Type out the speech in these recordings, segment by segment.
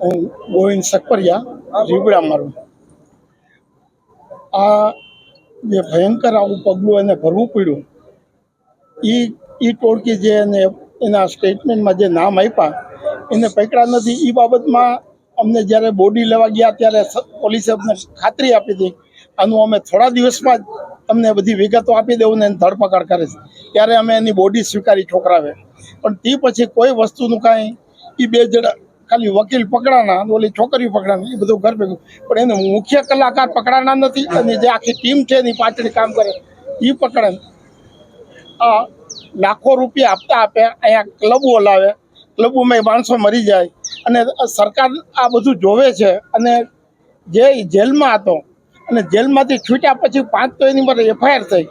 હું ગોવિંદ સકપરિયા રીબડા મારું આ જે ભયંકર આવું પગલું એને ભરવું પડ્યું એ એ ટોળકી જે એને એના સ્ટેટમેન્ટમાં જે નામ આપ્યા, એને પકડ્યા નથી. એ બાબતમાં અમને જ્યારે બોડી લેવા ગયા ત્યારે પોલીસે અમને ખાતરી આપી હતી. આનું અમે થોડા દિવસમાં જ તમને બધી વિગતો આપી દેવું ને એની ધરપકડ કરે છે. ત્યારે અમે એની બોડી સ્વીકારી છોકરાવે પણ તે પછી કોઈ વસ્તુનું કાંઈ એ બે જણા ખાલી વકીલ પકડાના, ઓલી છોકરીઓ પકડાના એ બધું ઘર ભેગું. પણ એને મુખ્ય કલાકાર પકડાના નથી અને જે આખી ટીમ છે એની પાછળ કામ કરે એ પકડે. આ લાખો રૂપિયા આપતા આપે, અહીંયા ક્લબો લાવે ક્લબોમાં માણસો મરી જાય. અને સરકાર આ બધું જોવે છે અને જે જેલમાં હતો, અને જેલમાંથી છૂટ્યા પછી પાંચ તો એની પર એફઆઈઆર થઈ.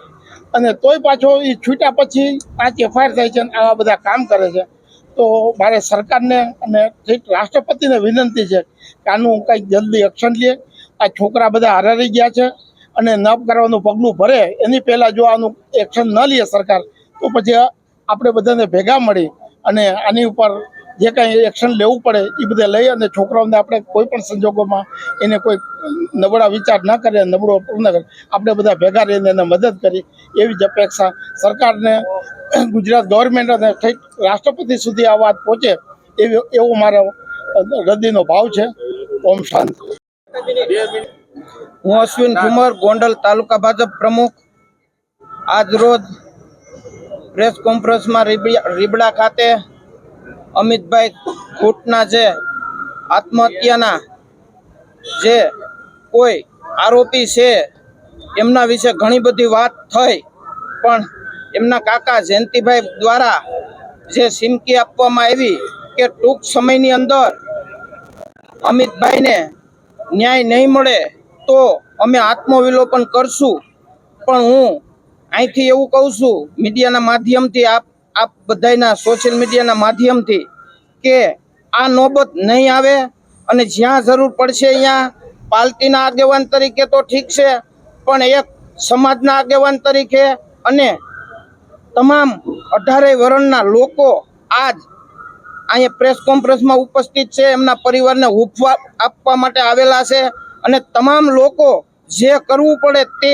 અને તોય પાછો એ છૂટ્યા પછી પાંચ એફઆઈઆર થાય છે અને આવા બધા કામ કરે છે. તો મારે સરકારને અને રાષ્ટ્રપતિને વિનંતી છે કે આનું કંઈક જલ્દી એક્શન લે. આ છોકરા બધા હરારી ગયા છે અને ન કરવાનું પગલું ભરે. એની પહેલાં જો આનું એક્શન ન લે સરકાર, તો પછી આપણે બધાને ભેગા મળી અને આની ઉપર જે કાંઈ એક્શન લેવું પડે એ બધે લઈ અને છોકરાઓને આપણે કોઈ પણ સંજોગોમાં એને કોઈ નબળા વિચાર ન કરે, નબળો પૂર્ણ કરે, આપણે બધા ભેગા રહીને એને મદદ કરી. એવી જ અપેક્ષા સરકારને, ગુજરાત ગવર્મેન્ટ અને રાષ્ટ્રપતિ સુધી આ વાત પહોંચે, એવી, એવો મારો હૃદયનો ભાવ છે. ઓમ શાંત. હું અશ્વિન કુમાર, ગોંડલ તાલુકા ભાજપ પ્રમુખ. આજ રોજ પ્રેસ કોન્ફરન્સમાં રીબડા ખાતે અમિતભાઈ ખૂટના જે આત્મહત્યાના જે કોઈ આરોપી છે, એમના વિશે ઘણી બધી વાત થઈ, પણ એમના કાકા જયંતિભાઈ દ્વારા જે સિમકી આપવામાં આવી કે ટૂંક સમયની અંદર અમિતભાઈને ન્યાય નહીં મળે, તો અમે આત્મવિલોપન કરશું. પણ હું અહીંથી એવું કહું છું, મીડિયાના માધ્યમથી આપ આપ બધાયના સોશિયલ મીડિયાના માધ્યમથી કે આ નોબત નહીં આવે અને જ્યાં જરૂર પડશે અહીંયા પાલતીના આગેવાન તરીકે તો ઠીક છે, પણ એક સમાજના આગેવાન તરીકે અને તમામ અઢારેય વર્ણના લોકો આજ અહીંયા પ્રેસ કોન્ફરન્સમાં ઉપસ્થિત છે, એમના પરિવારને હુફવા આપવા માટે આવેલા છે અને તમામ લોકો જે કરવું પડે તે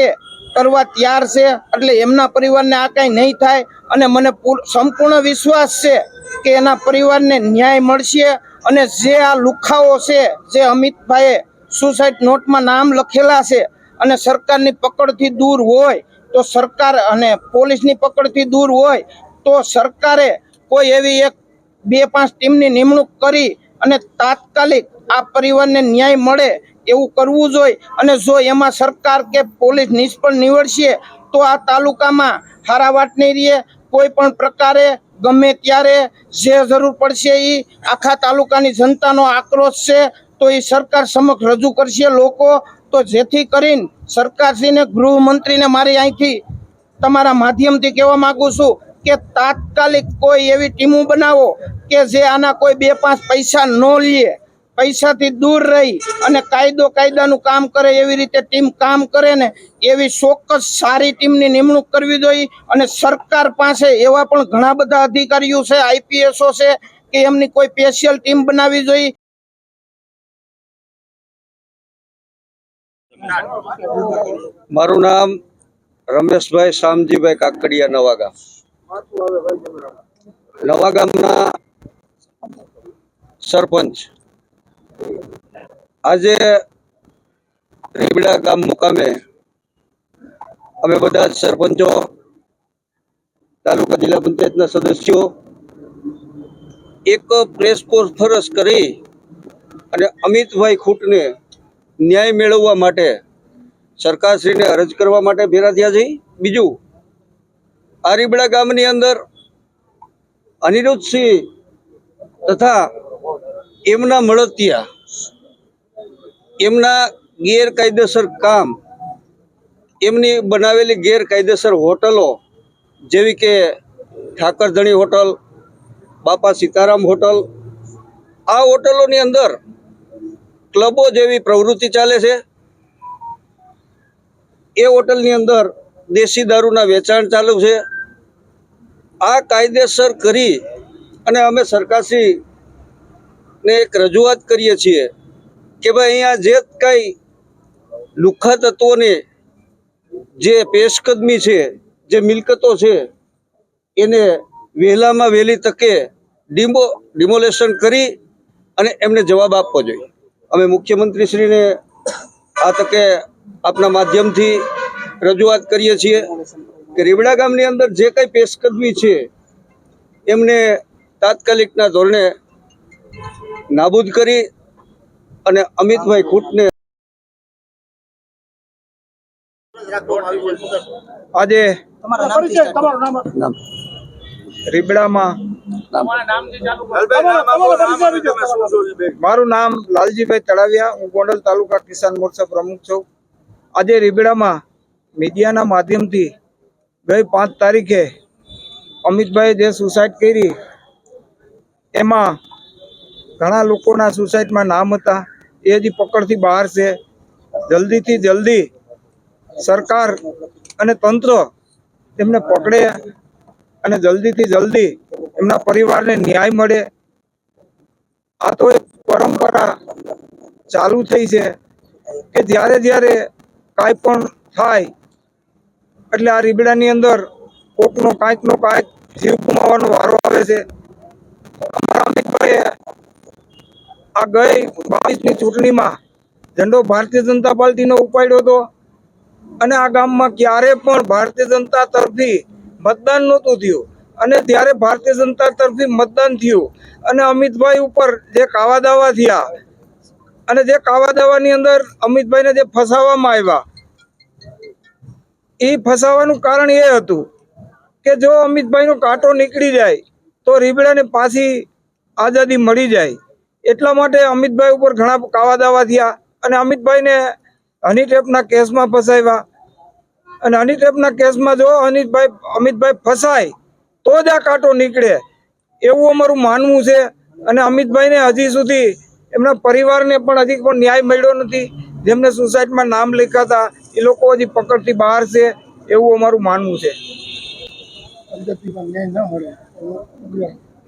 કરવા તૈયાર છે એટલે એમના પરિવારને આ કાંઈ નહીં થાય અને મને સંપૂર્ણ વિશ્વાસ છે કે એના પરિવારને ન્યાય મળશે અને જે આ લુખાઓ છે, જે અમિતભાઈએ સુસાઇડ નોટમાં નામ લખેલા છે અને સરકારની પકડથી દૂર હોય, તો સરકાર અને પોલીસની પકડથી દૂર હોય, તો સરકારે કોઈ એવી એક બે પાંચ ટીમની નિમણૂક કરી અને તાત્કાલિક આ પરિવારને ન્યાય મળે એવું કરવું જોઈએ. અને જો એમાં સરકાર કે પોલીસ નિષ્ફળ નીવડશે, તો આ તાલુકામાં હારાવાટ નહીં રહીએ કોઈ પણ પ્રકારે ગમે ત્યારે જે જરૂર પડશે એ આખા તાલુકાની જનતાનો આક્રોશ છે, તો એ સરકાર સમક્ષ રજૂ કરશે લોકો. તો જેથી કરીને સરકારશ્રીને, ગૃહમંત્રીને મારી અહીંથી તમારા માધ્યમથી કહેવા માંગુ છું કે તાત્કાલિક કોઈ એવી ટીમો બનાવો કે જે આના કોઈ બે પાંચ પૈસા ન લે. પૈસાથી દૂર રહી અને કાયદો કાયદાનું કામ કરે, એવી રીતે ટીમ કામ કરે ને, એવી ચોક્કસ સારી ટીમની નિમણૂક કરવી જોઈએ. અને સરકાર પાસે એવા પણ ઘણા બધા અધિકારીઓ છે, આઈપીએસઓ છે, કે એમની કોઈ સ્પેશિયલ ટીમ બનાવવી જોઈએ. મારું નામ રમેશભાઈ શામજીભાઈ કાકડિયા નવાગામ. નવાગામના સરપંચ. આજે રેબડા ગામ મુકામે અમે બધા સરપંચો, તાલુકા જિલ્લા પંચાયતના સદસ્યો એક પ્રેસ કોન્ફરન્સ કરી અને અમિતભાઈ ખૂટને ન્યાય મેળવવા માટે સરકારશ્રીને અરજ કરવા માટે ભેરા થયા છે બીજું આરીબડા ગામની અંદર અનિરુદ્ધસિંહ તથા એમના મળતિયા, એમના ગેરકાયદેસર કામ, એમની બનાવેલી ગેરકાયદેસર હોટલો, જેવી કે ઠાકરધણી હોટલ, બાપા સીતારામ હોટલ, આ હોટલોની અંદર ક્લબો જેવી પ્રવૃત્તિ ચાલે છે. એ હોટલની અંદર દેશી દારૂના વેચાણ ચાલુ છે. આ કાયદેસર કરી અને અમે સરકારશ્રી ને એક રજૂઆત કરીએ છીએ કે ભાઈ અહીંયા જે કાંઈ લુખ્ખા તત્વોને જે પેશકદમી છે, જે મિલકતો છે, એને વહેલામાં વહેલી તકે ડિમો, ડિમોલેશન કરી અને એમને જવાબ આપવો જોઈએ. અમે મુખ્યમંત્રીશ્રીને આ તકે આપના માધ્યમથી રજૂઆત કરીએ છીએ કે રીબડા ગામની અંદર જે કંઈ પેશકદમી છે, એમને તાત્કાલિકના ધોરણે નાબૂદ કરી અને અમિતભાઈ ખૂટને આજે રીબડામાં મારું નામ લાલજીભાઈ તળાવિયા હું ગોંડલ તાલુકા કિસાન મોરચા પ્રમુખ છું. આજે રીબડામાં મીડિયાના માધ્યમથી ગઈ પાંચ તારીખે અમિતભાઈ જે સુસાઇડ કરી એમાં ઘણા લોકોના સુસાઇડમાં નામ હતા. એ હજી પકડથી બહાર છે. જલ્દીથી જલ્દી સરકાર અને તંત્ર તેમને પકડે અને જલ્દીથી જલ્દી એમના પરિવારને ન્યાય મળે. આ તો એક પરંપરા ચાલુ થઈ છે કે જ્યારે જ્યારે કાંઈ પણ થાય એટલે આ રીબડાની અંદર કોકનો કાંઈકનો કાંઈક જીવ ગુમાવવાનો વારો આવે છે. અમારા અમિતભાઈએ આ ગઈ બાવીસની ચૂંટણીમાં ઝંડો ભારતીય જનતા પાર્ટીનો ઉપાડ્યો હતો. અને આ ગામમાં ક્યારે પણ ભારતીય જનતા તરફથી મતદાન નહોતું થયું. અને ત્યારે ભારતીય જનતા તરફથી મતદાન થયું. અને અમિતભાઈ ઉપર જે કાવા દાવા થયા, અને જે કાવા દાવાની અંદર અમિતભાઈને જે ફસાવવામાં આવ્યા એ ફસાવાનું કારણ એ હતું કે જો અમિતભાઈનો કાંટો નીકળી જાય, તો રીબડાને પાછી આઝાદી મળી જાય. એટલા માટે અમિતભાઈ ઉપર ઘણા કાવા દાવા થયા અને અમિતભાઈને હની ટેપના કેસમાં ફસાવ્યા. અને હની ટેપના કેસમાં જો અનિતભાઈ અમિતભાઈ ફસાય તો જ આ કાંટો નીકળે. એવું અમારું માનવું છે. અને અમિતભાઈને હજી સુધી એમના પરિવારને પણ હજી પણ ન્યાય મળ્યો નથી. જેમને સુસાઇડમાં નામ લખ્યા હતા એ લોકો હજી પકડથી બહાર છે. એવું અમારું માનવું છે.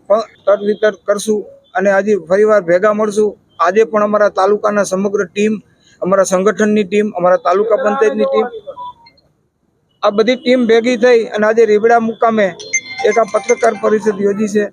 પણ તરવિતર કરશું. અને આજે ફરીવાર ભેગા મળશું. આજે પણ અમારા તાલુકાના સમગ્ર ટીમ, અમારા સંગઠનની ટીમ, અમારા તાલુકા પંચાયતની ટીમ, આ બધી ટીમ ભેગી થઈ અને આજે રીબડા મુકામે એક આ પત્રકાર પરિષદ યોજી છે.